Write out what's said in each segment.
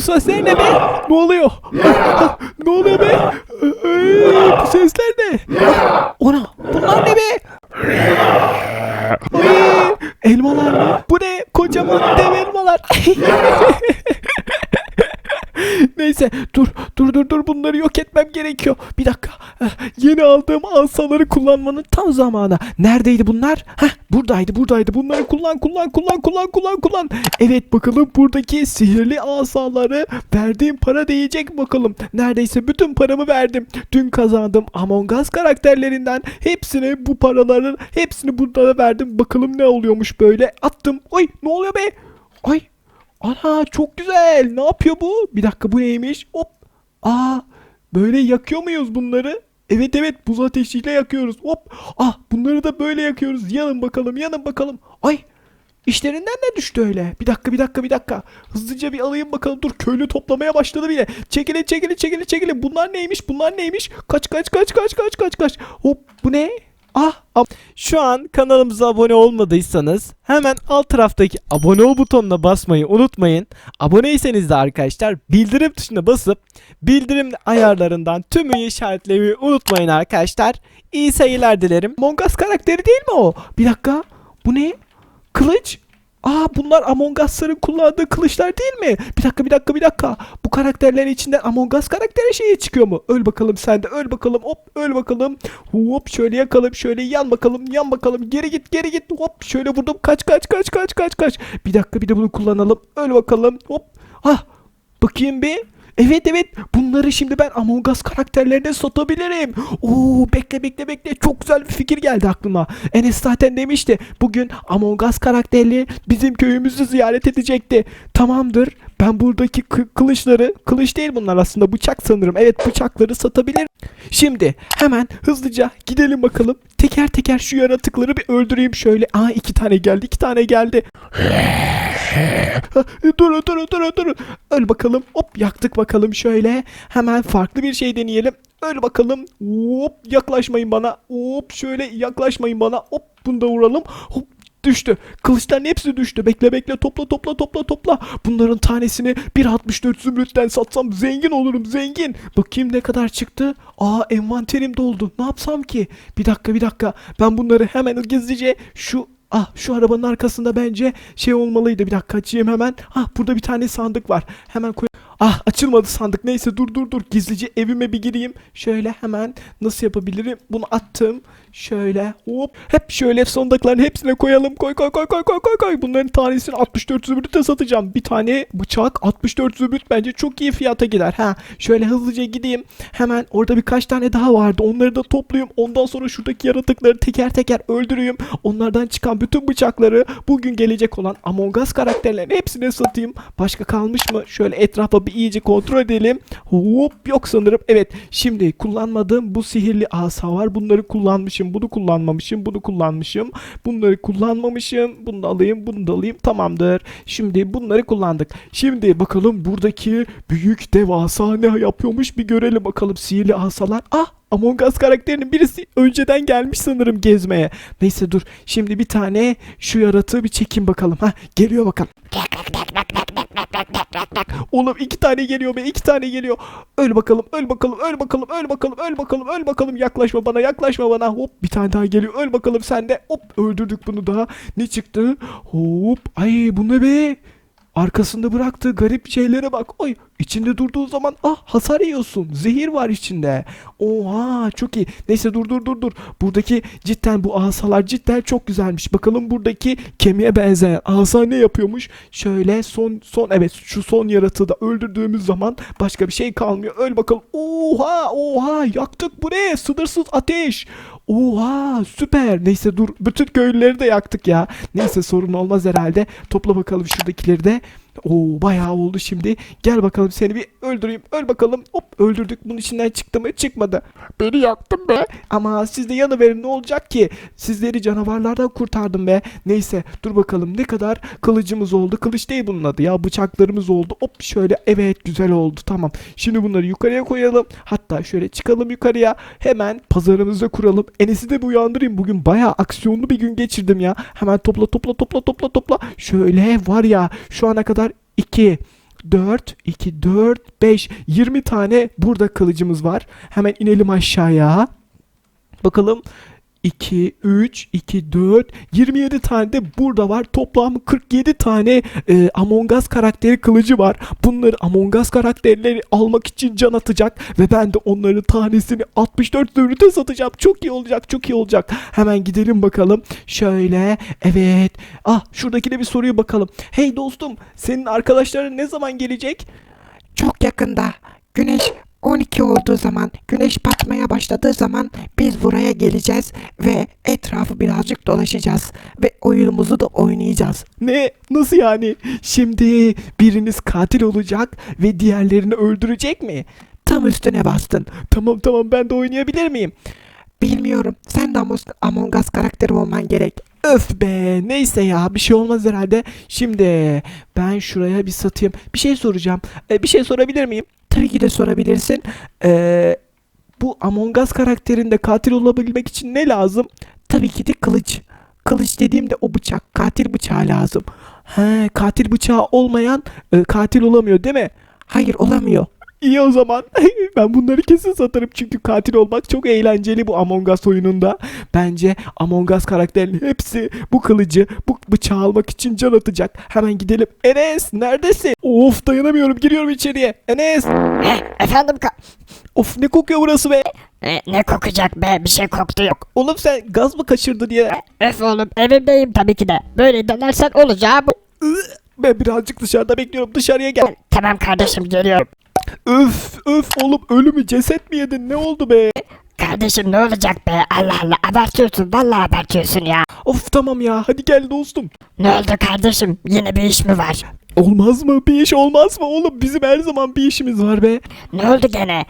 Bu sesler ne be? Ne oluyor be? Ay, bu sesler ne? Ona bunlar ne be? Ay, elmalar mı? Bu ne? Kocaman dev elmalar. Neyse dur dur dur dur bunları yok etmem gerekiyor. Bir dakika. Eh, Yeni aldığım asaları kullanmanın tam zamanı. Neredeydi bunlar? Heh, buradaydı buradaydı. Bunları kullan kullan kullan kullan kullan kullan. Evet bakalım buradaki sihirli asaları verdiğim para değecek bakalım. Neredeyse bütün paramı verdim. Dün kazandım Among Us karakterlerinden. Hepsini bu paraların hepsini burada verdim. Bakalım ne oluyormuş böyle. Attım. Ay ne oluyor be? Ay Ana çok güzel. Ne yapıyor bu? Bir dakika bu neymiş? Hop. Aa böyle yakıyor muyuz bunları? Evet evet buz ateşiyle yakıyoruz. Hop. Ah bunları da böyle yakıyoruz. Yanın bakalım yanın bakalım. Ay İşlerinden ne düştü öyle? Bir dakika bir dakika bir dakika. Hızlıca bir alayım bakalım. Dur köylü toplamaya başladı bile. Çekilin çekilin çekilin çekilin. Bunlar neymiş bunlar neymiş? Kaç kaç kaç kaç kaç kaç kaç. Hop bu ne? Ah şu an kanalımıza abone olmadıysanız hemen alt taraftaki abone ol butonuna basmayı unutmayın. Aboneyseniz de arkadaşlar bildirim tuşuna basıp bildirim ayarlarından tümünü işaretlemeyi unutmayın arkadaşlar. İyi seyirler dilerim. Among Us karakteri değil mi o? Bir dakika. Bu ne? Kılıç? Aa bunlar Among Us'ların kullandığı kılıçlar değil mi? Bir dakika bir dakika bir dakika. Bu karakterlerin içinden Among Us karakteri şeyi çıkıyor mu? Öl bakalım sen de öl bakalım hop öl bakalım. Hop şöyle yakalım şöyle yan bakalım yan bakalım geri git geri git hop şöyle vurdum kaç kaç kaç kaç kaç kaç. Bir dakika bir de bunu kullanalım öl bakalım hop. Ah bakayım bir. Evet evet bunları şimdi ben Among Us karakterlerine satabilirim. Oo bekle bekle bekle çok güzel bir fikir geldi aklıma. Enes zaten demişti bugün Among Us karakterli bizim köyümüzü ziyaret edecekti. Tamamdır ben buradaki kı- kılıçları kılıç değil bunlar aslında bıçak sanırım. Evet bıçakları satabilirim. Şimdi hemen hızlıca gidelim bakalım. Teker teker şu yaratıkları bir öldüreyim şöyle. Aa iki tane geldi iki tane geldi. durun durun durun durun. Öl bakalım. Hop yaktık bakalım şöyle. Hemen farklı bir şey deneyelim. Öl bakalım. Hop yaklaşmayın bana. Hop şöyle yaklaşmayın bana. Hop bunu da vuralım. Hop düştü. Kılıçların hepsi düştü. Bekle bekle topla topla topla topla. Bunların tanesini 1.64 zümrütten satsam zengin olurum zengin. Bakayım ne kadar çıktı. Aa envanterim doldu. Ne yapsam ki? Bir dakika bir dakika. Ben bunları hemen gizlice şu Ah şu arabanın arkasında bence şey olmalıydı. Bir dakika açayım hemen. Ah burada bir tane sandık var. Hemen koy. Ah açılmadı sandık. Neyse dur dur dur. Gizlice evime bir gireyim. Şöyle hemen nasıl yapabilirim? Bunu attım. Şöyle hop. Hep şöyle sandıkların hepsine koyalım. Koy koy koy koy koy koy koy. Bunların tanesini 64 zümrüte satacağım. Bir tane bıçak 64 zümrüt bence çok iyi fiyata gider. Ha şöyle hızlıca gideyim. Hemen orada birkaç tane daha vardı. Onları da toplayayım. Ondan sonra şuradaki yaratıkları teker teker öldüreyim. Onlardan çıkan bütün bıçakları bugün gelecek olan Among Us karakterlerin hepsine satayım. Başka kalmış mı? Şöyle etrafa bir iyice kontrol edelim. Hop yok sanırım. Evet şimdi kullanmadığım bu sihirli asa var. Bunları kullanmışım. Bunu kullanmamışım. Bunu kullanmışım. Bunları kullanmamışım. Bunu da alayım. Bunu da alayım. Tamamdır. Şimdi bunları kullandık. Şimdi bakalım buradaki büyük devasa ne yapıyormuş bir görelim bakalım. Sihirli asalar. Ah Among Us karakterinin birisi önceden gelmiş sanırım gezmeye. Neyse dur. Şimdi bir tane şu yaratığı bir çekin bakalım. Ha geliyor bakalım. Oğlum iki tane geliyor be iki tane geliyor. Öl bakalım öl bakalım öl bakalım öl bakalım öl bakalım öl bakalım yaklaşma bana yaklaşma bana. Hop bir tane daha geliyor öl bakalım sen de. Hop öldürdük bunu daha. Ne çıktı? Hop ay bu ne be? Arkasında bıraktığı garip şeylere bak. Oy içinde durduğu zaman ah hasar yiyorsun. Zehir var içinde. Oha çok iyi. Neyse dur dur dur dur. Buradaki cidden bu asalar cidden çok güzelmiş. Bakalım buradaki kemiğe benzeyen asa ne yapıyormuş? Şöyle son son evet şu son yaratığı da öldürdüğümüz zaman başka bir şey kalmıyor. Öl bakalım. Oha oha yaktık bu ne? Sınırsız ateş. Oha süper. Neyse dur bütün köylüleri de yaktık ya. Neyse sorun olmaz herhalde. Topla bakalım şuradakileri de. Oo bayağı oldu şimdi. Gel bakalım seni bir öldüreyim. Öl bakalım. Hop öldürdük. Bunun içinden çıktı mı? Çıkmadı. Beni yaktın be. Ama siz de yanıverin ne olacak ki? Sizleri canavarlardan kurtardım be. Neyse dur bakalım ne kadar kılıcımız oldu. Kılıç değil bunun adı ya. Bıçaklarımız oldu. Hop şöyle evet güzel oldu. Tamam. Şimdi bunları yukarıya koyalım. Hatta şöyle çıkalım yukarıya. Hemen pazarımızı kuralım. Enes'i de bir uyandırayım. Bugün bayağı aksiyonlu bir gün geçirdim ya. Hemen topla topla topla topla topla. Şöyle var ya şu ana kadar 2 4, 2, 4, 5, 20 tane burada kılıcımız var. Hemen inelim aşağıya. Bakalım 2, 3, 2, 4, 27 tane de burada var. Toplam 47 tane e, Among Us karakteri kılıcı var. Bunları Among Us karakterleri almak için can atacak. Ve ben de onların tanesini 64 zümrüte satacağım. Çok iyi olacak, çok iyi olacak. Hemen gidelim bakalım. Şöyle, evet. Ah şuradakine bir soruyu bakalım. Hey dostum, senin arkadaşların ne zaman gelecek? Çok yakında güneş 12 olduğu zaman, güneş batmaya başladığı zaman biz buraya geleceğiz ve etrafı birazcık dolaşacağız ve oyunumuzu da oynayacağız. Ne? Nasıl yani? Şimdi biriniz katil olacak ve diğerlerini öldürecek mi? Tam üstüne bastın. Tamam tamam ben de oynayabilir miyim? Bilmiyorum. Sen de Among Us karakteri olman gerek. Öf be neyse ya bir şey olmaz herhalde. Şimdi ben şuraya bir satayım. Bir şey soracağım. Ee, bir şey sorabilir miyim? Tabii ki de sorabilirsin. Ee, bu Among Us karakterinde katil olabilmek için ne lazım? Tabii ki de kılıç. Kılıç dediğimde o bıçak. Katil bıçağı lazım. He, katil bıçağı olmayan e, katil olamıyor değil mi? Hayır olamıyor. İyi o zaman. ben bunları kesin satarım çünkü katil olmak çok eğlenceli bu Among Us oyununda. Bence Among Us karakterinin hepsi bu kılıcı, bu bıçağı almak için can atacak. Hemen gidelim. Enes neredesin? Of dayanamıyorum giriyorum içeriye. Enes. Efendim ka- Of ne kokuyor burası be? E, ne kokacak be bir şey koktu yok. Oğlum sen gaz mı kaçırdın ya? Öf oğlum evimdeyim tabii ki de. Böyle denersen olacağı bu. Ben birazcık dışarıda bekliyorum. Dışarıya gel. Tamam kardeşim geliyorum. Öf öf oğlum ölü mü ceset mi yedin? Ne oldu be? Kardeşim ne olacak be Allah Allah abartıyorsun vallahi abartıyorsun ya. Of tamam ya hadi gel dostum. Ne oldu kardeşim yine bir iş mi var? Olmaz mı? Bir iş olmaz mı oğlum? Bizim her zaman bir işimiz var be. Ne oldu gene?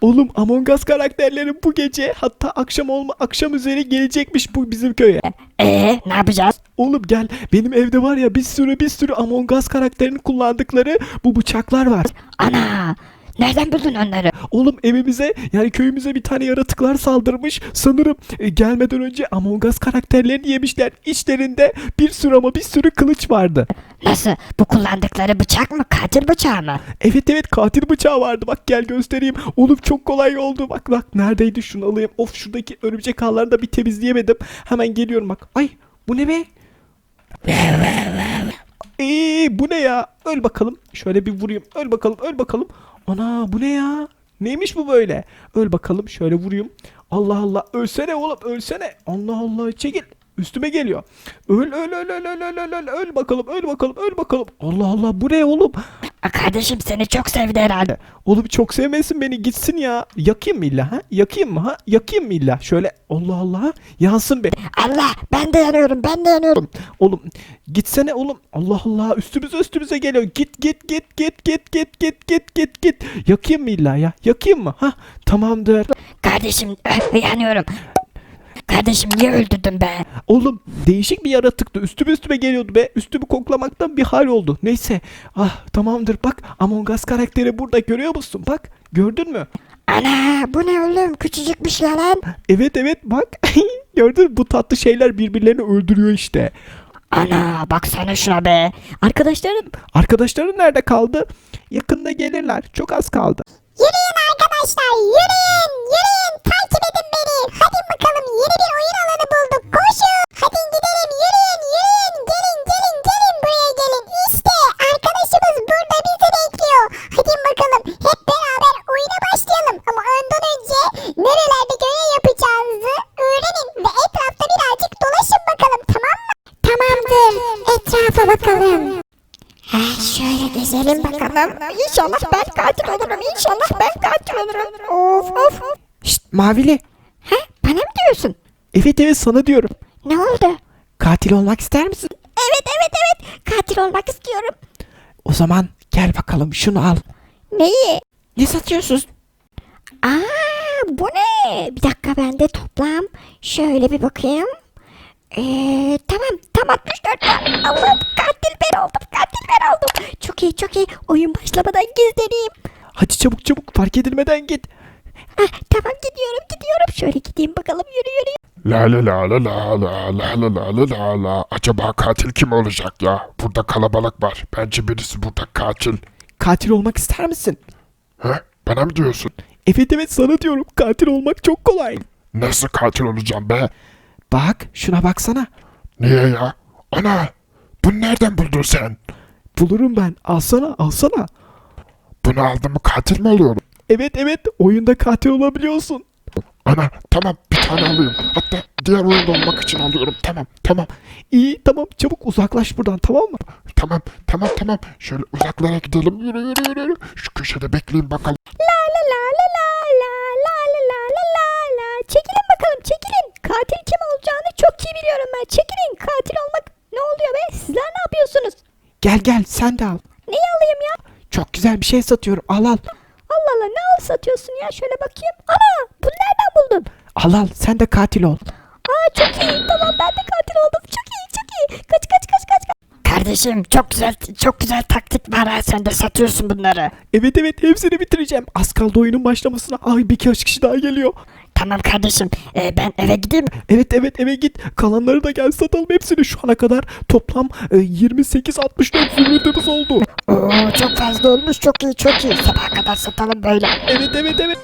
Oğlum Among Us karakterleri bu gece hatta akşam olma akşam üzeri gelecekmiş bu bizim köye. Ee ne yapacağız? Oğlum gel benim evde var ya bir sürü bir sürü Among Us karakterinin kullandıkları bu bıçaklar var. Ana nereden buldun onları? Oğlum evimize yani köyümüze bir tane yaratıklar saldırmış. Sanırım e, gelmeden önce Among Us karakterlerini yemişler. İçlerinde bir sürü ama bir sürü kılıç vardı. Nasıl bu kullandıkları bıçak mı katil bıçağı mı? Evet evet katil bıçağı vardı. Bak gel göstereyim. Oğlum çok kolay oldu. Bak bak neredeydi şunu alayım. Of şuradaki örümcek ağlarını da bir temizleyemedim. Hemen geliyorum bak. Ay bu ne be? Eee bu ne ya? Öl bakalım. Şöyle bir vurayım. Öl bakalım. Öl bakalım. Ana bu ne ya? Neymiş bu böyle? Öl bakalım. Şöyle vurayım. Allah Allah. Ölsene oğlum. Ölsene. Allah Allah. Çekil. Üstüme geliyor. Öl öl öl öl öl öl öl öl öl bakalım öl bakalım öl bakalım. Allah Allah bu ne oğlum? Aa, kardeşim seni çok sevdi herhalde. Oğlum çok sevmesin beni gitsin ya. Yakayım mı illa ha? Yakayım mı ha? Yakayım mı illa? Şöyle Allah Allah yansın be. Allah ben de yanıyorum ben de yanıyorum. Oğlum gitsene oğlum. Allah Allah üstümüze üstümüze geliyor. Git git git git git git git git git git. Yakayım mı illa ya? Yakayım mı? Ha? Tamamdır. Kardeşim yanıyorum. Kardeşim niye öldürdün be? Oğlum değişik bir yaratıktı. Üstüme üstüme geliyordu be. Üstümü koklamaktan bir hal oldu. Neyse. Ah tamamdır bak. Among Us karakteri burada görüyor musun? Bak. Gördün mü? Ana bu ne oğlum küçücükmüş ya lan. Evet evet bak. Gördün mü? Bu tatlı şeyler birbirlerini öldürüyor işte. Ana baksana şuna be. Arkadaşlarım Arkadaşların nerede kaldı? Yakında gelirler. Çok az kaldı. Yürüyün arkadaşlar yürüyün yürüyün takip edin beni. Hadi bakalım yeni bir oyun alanı bulduk koşun. Hadi gidelim yürüyün yürüyün gelin gelin gelin buraya gelin. İşte arkadaşımız burada bizi bekliyor. Hadi bakalım hep beraber oyuna başlayalım. Ama ondan önce nerelerde görev yapacağınızı öğrenin ve etrafta birazcık dolaşın bakalım tamam mı? Tamamdır etrafa bakalım. Ha, şöyle gezelim bakalım. İnşallah ben katil olurum. İnşallah ben katil olurum. Of of. Şşt mavili. Ha, bana mı diyorsun? Evet evet sana diyorum. Ne oldu? Katil olmak ister misin? Evet evet evet. Katil olmak istiyorum. O zaman gel bakalım şunu al. Neyi? Ne satıyorsun? Aa bu ne? Bir dakika ben de toplam. Şöyle bir bakayım. Ee, tamam tam 64 var. Allah'ım katil ben oldum. Katil ben oldum. Çok iyi çok iyi. Oyun başlamadan gizleneyim. Hadi çabuk çabuk fark edilmeden git. Ah, tamam gidiyorum gidiyorum. Şöyle gideyim bakalım yürü yürü. La la la la la la la la la la la la. Acaba katil kim olacak ya? Burada kalabalık var. Bence birisi burada katil. Katil olmak ister misin? He? Bana mı diyorsun? Evet evet sana diyorum. Katil olmak çok kolay. Nasıl katil olacağım be? Bak şuna baksana. Niye ya? Ana! Bunu nereden buldun sen? Bulurum ben. Alsana alsana. Bunu aldım mı katil mi oluyorum? Evet evet oyunda katil olabiliyorsun. Ana tamam bir tane alayım. Hatta diğer oyunda olmak için alıyorum. Tamam tamam İyi tamam çabuk uzaklaş buradan tamam mı? tamam tamam tamam. Şöyle uzaklara gidelim. Yürü yürü yürü. yürü. Şu köşede bekleyin bakalım. La la la la la la la la la la la. Çekilin bakalım çekilin. Katil kim olacağını çok iyi biliyorum ben. Çekilin katil olmak ne oluyor be? Sizler ne yapıyorsunuz? Gel gel sen de al. Neyi alayım ya? Çok güzel bir şey satıyorum. Al al. Allah ne al satıyorsun ya? Şöyle bakayım. Ana bunu nereden buldun? Al al sen de katil ol. Aa çok iyi. Tamam ben de katil oldum. Çok iyi çok iyi. Kaç kaç kaç kaç. kaç. Kardeşim çok güzel çok güzel taktik var ha sen de satıyorsun bunları. Evet evet hepsini bitireceğim. Az kaldı oyunun başlamasına. Ay bir kaç kişi daha geliyor. Tamam kardeşim e, ben eve gideyim. Evet evet eve git. Kalanları da gel satalım hepsini. Şu ana kadar toplam e, 28-64 zümrütümüz oldu. Oo çok fazla olmuş çok iyi çok iyi. Sabaha kadar satalım böyle. Evet evet evet.